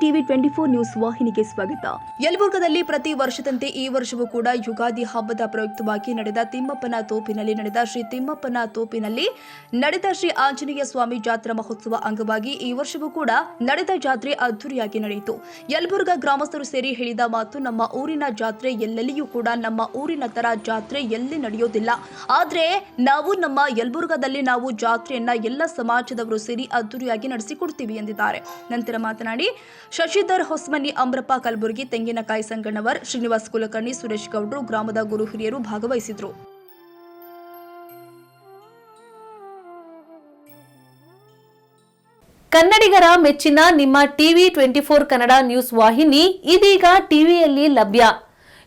TV twenty four news ವಾಹಿನಿಗೆ ಸ್ವಾಗತ. ಯಲಬುರ್ಗದಲ್ಲಿ ಪ್ರತಿ ವರ್ಷದಂತೆ ಈ ವರ್ಷವೂ ಕೂಡ ಯುಗಾದಿ ಹಬ್ಬದ ಪ್ರಯುಕ್ತವಾಗಿ ನಡೆದ ತಿಮ್ಮಪ್ಪನ ತೋಪಿನಲ್ಲಿ ನಡೆದ ಶ್ರೀ ತಿಮ್ಮಪ್ಪನ ತೋಪಿನಲ್ಲಿ ನಡೆದ ಶ್ರೀ ಆಂಜನೇಯ ಸ್ವಾಮಿ ಜಾತ್ರಾ ಮಹೋತ್ಸವ ಅಂಗವಾಗಿ ಈ ವರ್ಷವೂ ಕೂಡ ನಡೆದ ಜಾತ್ರೆ ಅದ್ದೂರಿಯಾಗಿ ನಡೆಯಿತು. ಯಲಬುರ್ಗ ಗ್ರಾಮಸ್ಥರು ಸೇರಿ ಹೇಳಿದ ಮಾತು ನಮ್ಮ ಊರಿನ ಜಾತ್ರೆ ಎಲ್ಲೆಲ್ಲಿಯೂ ಕೂಡ ನಮ್ಮ ಊರಿನ ತರ ಜಾತ್ರೆ ಎಲ್ಲಿ ನಡೆಯೋದಿಲ್ಲ. ಆದರೆ ನಾವು ನಮ್ಮ ಯಲಬುರ್ಗದಲ್ಲಿ ನಾವು ಜಾತ್ರೆಯನ್ನ ಎಲ್ಲ ಸಮಾಜದವರು ಸೇರಿ ಅದ್ದೂರಿಯಾಗಿ ನಡೆಸಿಕೊಡ್ತೀವಿ ಎಂದಿದ್ದಾರೆ. ನಂತರ ಮಾತನಾಡಿ, ಶಶಿಧರ್, ಹೊಸ್ಮನಿ ಅಮ್ರಪ್ಪ ಕಲಬುರಗಿ, ತೆಂಗಿನಕಾಯಿ ಸಂಗಣ್ಣವರ್, ಶ್ರೀನಿವಾಸ್ ಕುಲಕರ್ಣಿ, ಸುರೇಶ್ ಗೌಡ್ರು, ಗ್ರಾಮದ ಗುರು ಹಿರಿಯರು ಭಾಗವಹಿಸಿದ್ರು. ಕನ್ನಡಿಗರ ಮೆಚ್ಚಿನ ನಿಮ್ಮ TV twenty four Kannada news ವಾಹಿನಿ ಇದೀಗ ಟಿವಿಯಲ್ಲಿ ಲಭ್ಯ.